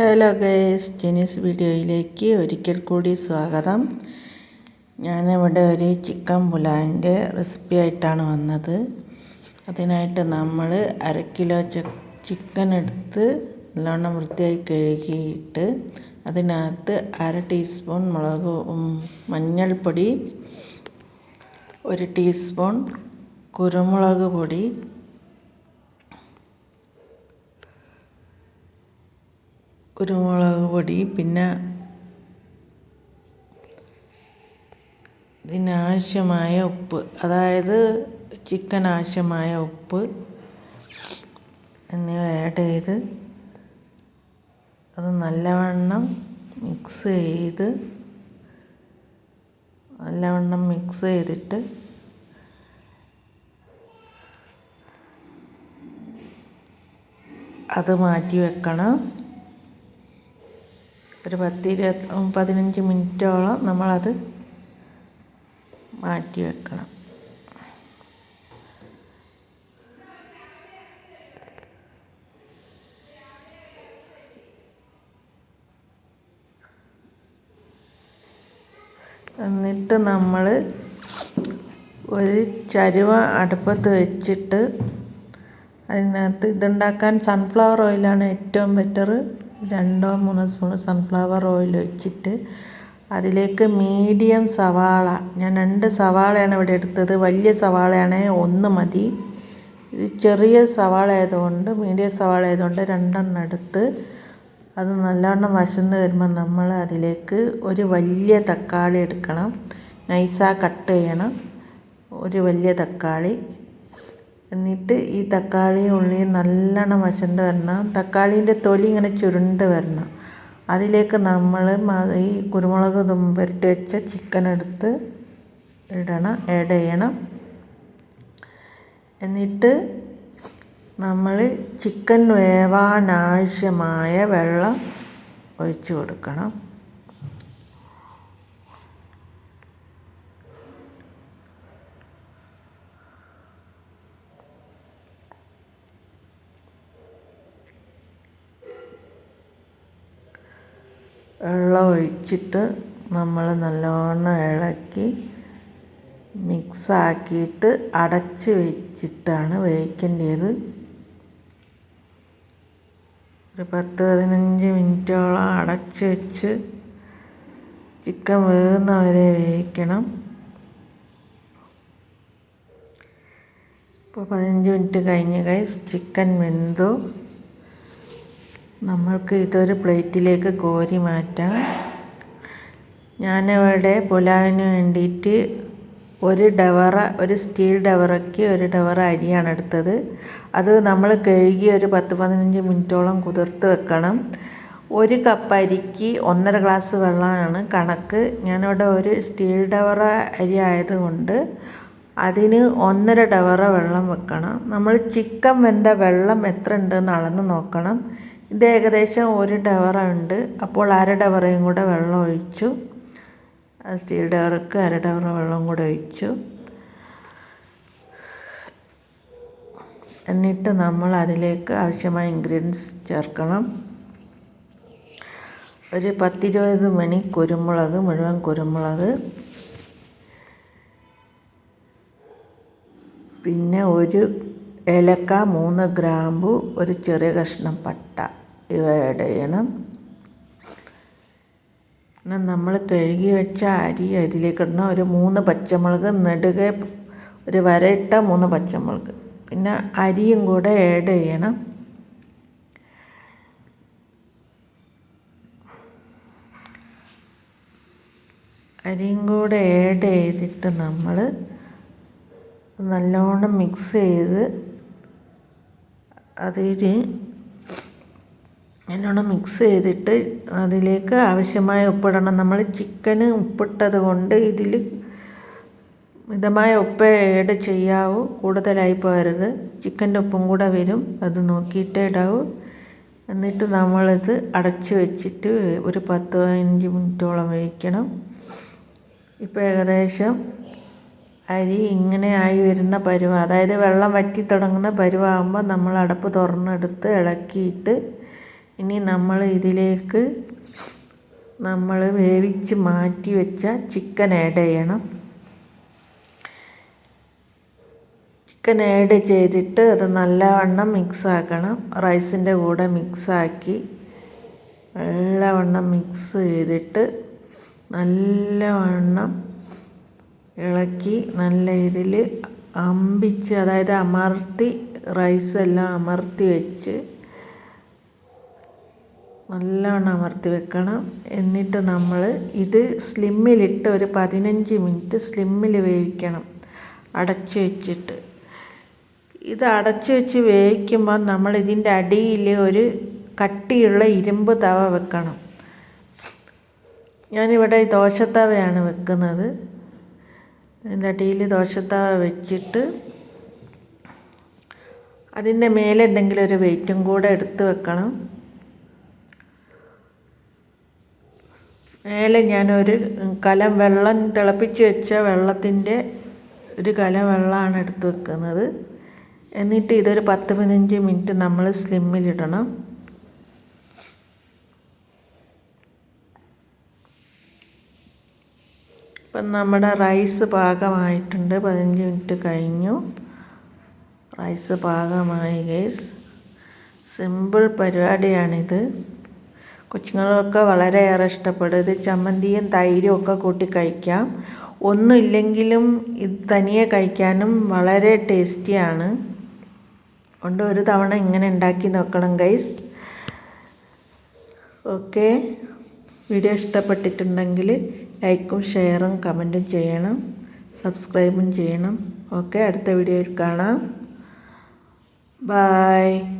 Hello guys ജെനീസ് വീഡിയോയിലേക്ക് ഒരിക്കൽ കൂടി സ്വാഗതം. ഞാനിവിടെ ഒരു ചിക്കൻ പുലാവിന്റെ റെസിപ്പി ആയിട്ടാണ് വന്നത്. അതിനായിട്ട് നമ്മൾ അര കിലോ ചിക്കൻ എടുത്ത് നല്ലോണം വൃത്തിയായി കഴുകിയിട്ട് അതിനകത്ത് അര ടീസ്പൂൺ മുളക് മഞ്ഞൾപ്പൊടി ഒരു ടീസ്പൂൺ കുരുമുളക് പൊടി കുരുമുളക് പൊടി പിന്നെ ഇതിനാവശ്യമായ ഉപ്പ് അതായത് ചിക്കൻ ആവശ്യമായ ഉപ്പ് എന്നിവ ആഡ് ചെയ്ത് അത് നല്ലവണ്ണം മിക്സ് ചെയ്ത് നല്ലവണ്ണം മിക്സ് ചെയ്തിട്ട് അത് മാറ്റി വെക്കണം. ഒരു പത്ത് ഇരുപത് പതിനഞ്ച് മിനിറ്റോളം നമ്മളത് മാറ്റി വെക്കണം. എന്നിട്ട് നമ്മൾ ഒരു ചരുവ അടുപ്പത്ത് വെച്ചിട്ട് അതിനകത്ത് ഇതുണ്ടാക്കാൻ സൺഫ്ലവർ ഓയിലാണ് ഏറ്റവും ബെറ്റർ രണ്ടോ മൂന്നോ സ്പൂൺ സൺഫ്ലവർ ഓയിൽ ഒഴിച്ചിട്ട് അതിലേക്ക് മീഡിയം സവാള ഞാൻ രണ്ട് സവാളയാണ് ഇവിടെ എടുത്തത് വലിയ സവാളയാണേ ഒന്ന് മതി. ചെറിയ സവാള ആയതുകൊണ്ട് മീഡിയം സവാള ആയതുകൊണ്ട് രണ്ടെണ്ണം എടുത്ത് അത് നല്ലവണ്ണം വശന്ന് വരുമ്പോൾ നമ്മൾ അതിലേക്ക് ഒരു വലിയ തക്കാളി എടുക്കണം. നൈസാ കട്ട് ചെയ്യണം. ഒരു വലിയ തക്കാളി. എന്നിട്ട് ഈ തക്കാളിയും ഉള്ളിയും നല്ലോണം വശണ്ട് വരണം. തക്കാളീന്റെ തൊലി ഇങ്ങനെ ചുരുണ്ട് വരണം. അതിലേക്ക് നമ്മൾ ഈ കുരുമുളക് പുരട്ടി വെച്ച ചിക്കൻ എടുത്ത് ഇടണം ആഡ് ചെയ്യണം. എന്നിട്ട് നമ്മൾ ചിക്കൻ വേവാനാവശ്യമായ വെള്ളം ഒഴിച്ച് കൊടുക്കണം. വെള്ളം ഒഴിച്ചിട്ട് നമ്മൾ നല്ലവണ്ണം ഇളക്കി മിക്സാക്കിയിട്ട് അടച്ച് വെച്ചിട്ടാണ് വേവിക്കേണ്ടത്. ഒരു പത്ത് പതിനഞ്ച് മിനിറ്റോളം അടച്ച് വെച്ച് ചിക്കൻ വേകുന്നവരെ വേവിക്കണം. ഇപ്പോൾ പതിനഞ്ച് മിനിറ്റ് കഴിഞ്ഞ് കൈസ് ചിക്കൻ വെന്തു. നമ്മൾക്ക് ഇതൊരു പ്ലേറ്റിലേക്ക് കോരി മാറ്റാം. ഞാനിവിടെ പുലാവിന് വേണ്ടിയിട്ട് ഒരു ഡവറ ഒരു സ്റ്റീൽ ഡവറയ്ക്ക് ഒരു ഡവറ അരിയാണ് എടുത്തത്. അത് നമ്മൾ കഴുകി ഒരു പത്ത് പതിനഞ്ച് മിനിറ്റോളം കുതിർത്ത് വെക്കണം. ഒരു കപ്പ് അരിക്ക് ഒന്നര ഗ്ലാസ് വെള്ളമാണ് കണക്ക്. ഞാനിവിടെ ഒരു സ്റ്റീൽ ഡവറ അരി ആയതുകൊണ്ട് അതിന് ഒന്നര ഡവറ വെള്ളം വെക്കണം. നമ്മൾ ചിക്കൻ വെന്ത വെള്ളം എത്ര ഉണ്ടെന്ന് അളന്ന് നോക്കണം. ഇത് ഏകദേശം ഒരു ഡവറ ഉണ്ട്. അപ്പോൾ അര ഡവറയും കൂടെ വെള്ളം ഒഴിച്ചു. സ്റ്റീൽ ഡവർക്ക് അര ഡവറ വെള്ളം കൂടെ ഒഴിച്ചു. എന്നിട്ട് നമ്മൾ അതിലേക്ക് ആവശ്യമായ ഇൻഗ്രീഡിയൻസ് ചേർക്കണം. ഒരു പത്തിരുപത് മണി കുരുമുളക് മുഴുവൻ കുരുമുളക്. പിന്നെ ഒരു ഏലക്ക മൂന്ന് ഗ്രാമ്പു ഒരു ചെറിയ കഷ്ണം പട്ട. ഇവ ആഡ് ചെയ്യണം നമ്മൾ കഴുകി വെച്ച അരി അതിലേക്ക് ഇടണം. ഒരു മൂന്ന് പച്ചമുളക് നെടുകെ ഒരു വരയിട്ട മൂന്ന് പച്ചമുളക്. പിന്നെ അരിയും കൂടെ ആഡ് ചെയ്യണം. അരിയും കൂടെ ആഡ് ചെയ്തിട്ട് നമ്മൾ നല്ലോണം മിക്സ് ചെയ്ത് അതിൽ നല്ലോണം മിക്സ് ചെയ്തിട്ട് അതിലേക്ക് ആവശ്യമായ ഉപ്പിടണം. നമ്മൾ ചിക്കന് ഉപ്പിട്ടത് കൊണ്ട് ഇതിൽ മിതമായ ഉപ്പ് ഏഡ് ചെയ്യാവൂ. കൂടുതലായി പോകരുത്. ചിക്കന്റെ ഉപ്പും കൂടെ വരും. അത് നോക്കിയിട്ടേ ഇടാവൂ. എന്നിട്ട് നമ്മളിത് അടച്ച് വെച്ചിട്ട് ഒരു പത്ത് പതിനഞ്ച് മിനിറ്റോളം വേവിക്കണം. ഇപ്പോൾ ഏകദേശം അരി ഇങ്ങനെ ആയി വരുന്ന പരുവം അതായത് വെള്ളം വറ്റി തുടങ്ങുന്ന പരുവാകുമ്പോൾ നമ്മൾ അടപ്പ് തുറന്നെടുത്ത് ഇളക്കിയിട്ട് ഇനി നമ്മൾ ഇതിലേക്ക് നമ്മൾ വേവിച്ച് മാറ്റി വെച്ച ചിക്കൻ ആഡ് ചെയ്യണം. ചിക്കൻ ആഡ് ചെയ്തിട്ട് അത് നല്ലവണ്ണം മിക്സ് ആക്കണം. റൈസിന്റെ കൂടെ മിക്സാക്കി നല്ലവണ്ണം മിക്സ് ചെയ്തിട്ട് നല്ലവണ്ണം ഇളക്കി നല്ല ഇതിൽ അമ്പിച്ച് അതായത് അമർത്തി റൈസെല്ലാം അമർത്തി വെച്ച് നല്ലവണ്ണം അമർത്തി വെക്കണം. എന്നിട്ട് നമ്മൾ ഇത് സ്ലിമ്മിലിട്ട് ഒരു പതിനഞ്ച് മിനിറ്റ് സ്ലിമ്മിൽ വേവിക്കണം. അടച്ചു വെച്ചിട്ട്. ഇത് അടച്ചു വെച്ച് വേവിക്കുമ്പോൾ നമ്മൾ ഇതിന്റെ അടിയിൽ ഒരു കട്ടിയുള്ള ഇരുമ്പ് തവ വെക്കണം. ഞാനിവിടെ ദോശത്തവയാണ് വെക്കുന്നത്. അതിന്റെ അടിയിൽ ദോശത്തവ വെച്ചിട്ട് അതിന്റെ മേലെ എന്തെങ്കിലും ഒരു വെയിറ്റും കൂടെ എടുത്ത് വെക്കണം. മേലെ ഞാനൊരു കലം വെള്ളം തിളപ്പിച്ച് വെച്ച വെള്ളത്തിന്റെ ഒരു കലം വെള്ളമാണ് എടുത്ത് വെക്കുന്നത്. എന്നിട്ട് ഇതൊരു പത്ത് പതിനഞ്ച് മിനിറ്റ് നമ്മൾ സ്ലിമ്മിലിടണം ഇപ്പം നമ്മുടെ റൈസ് പാകമായിട്ടുണ്ട്. പതിനഞ്ച് മിനിറ്റ് കഴിഞ്ഞു. റൈസ് പാകമായി ഗേസ് സിമ്പിൾ പരിപാടിയാണിത്. കൊച്ചുങ്ങളൊക്കെ വളരെയേറെ ഇഷ്ടപ്പെടും. ഇത് ചമ്മന്തിയും തൈരും ഒക്കെ കൂട്ടി കഴിക്കാം. ഒന്നുമില്ലെങ്കിലും ഇത് തനിയെ കഴിക്കാനും വളരെ ടേസ്റ്റിയാണ്. കൊണ്ട് ഒരു തവണ ഇങ്ങനെ ഉണ്ടാക്കി നോക്കണം ഗൈസ് ഓക്കെ. വീഡിയോ ഇഷ്ടപ്പെട്ടിട്ടുണ്ടെങ്കിൽ ലൈക്കും ഷെയറും കമന്റും ചെയ്യണം. സബ്സ്ക്രൈബും ചെയ്യണം. ഓക്കെ. അടുത്ത വീഡിയോയിൽ കാണാം. ബായ്.